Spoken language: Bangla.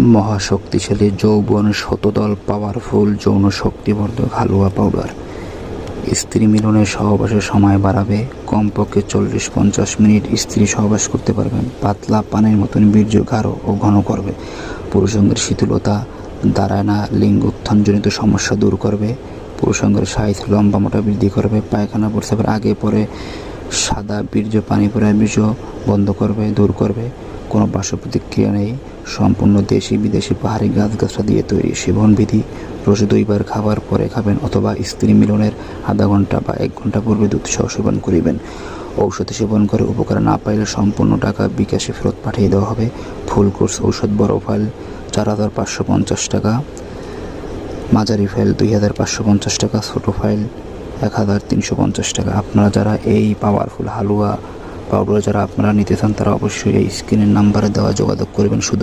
মহাশক্তিশালী যৌবন, শতদল পাওয়ারফুল যৌন শক্তিবর্ধক হালুয়া পাউডার স্ত্রী মিলনের সহবাসের সময় বাড়াবে। কমপক্ষে চল্লিশ পঞ্চাশ মিনিট স্ত্রী সহবাস করতে পারবেন। পাতলা পানের মতন বীর্য গাঢ় ও ঘন করবে। পুরুষাঙ্গের শীতলতা দাঁড়ায় না। লিঙ্গ উত্থানজনিত সমস্যা দূর করবে। পুরুষাঙ্গের সাইজ লম্বা মোটা বৃদ্ধি করবে। পায়খানা প্রস্রাবের আগে পরে সাদা বীর্য, পানি পরে বীর্য বন্ধ করবে, দূর করবে। কোনো পার্শ্ব প্রতিক্রিয়া নেই। সম্পূর্ণ দেশি বিদেশি পাহাড়ি গাছগাছরা দিয়ে তৈরি সেবন বিধি রোজ দুইবার খাবার পরে খাবেন অথবা স্ত্রী মিলনের আধা ঘণ্টা বা এক ঘণ্টা পূর্বে দুধ সহ সেবন করিবেন। ঔষধ সেবন করে উপকার না পাইলে সম্পূর্ণ টাকা বিকাশে ফেরত পাঠিয়ে দেওয়া হবে। ফুল কোর্স ঔষধ বড় ফাইল, চার হাজার পাঁচশো পঞ্চাশ টাকা। মাঝারি ফাইল, দুই হাজার পাঁচশো পঞ্চাশ টাকা। ছোটো ফাইল, এক হাজার তিনশো পঞ্চাশ টাকা। আপনারা যারা এই পাওয়ারফুল হালুয়া পাউডার যারা আপনারা নিতে চান তারা অবশ্যই এই স্ক্রিনের নাম্বারে দেওয়া যোগাযোগ করবেন। শুধু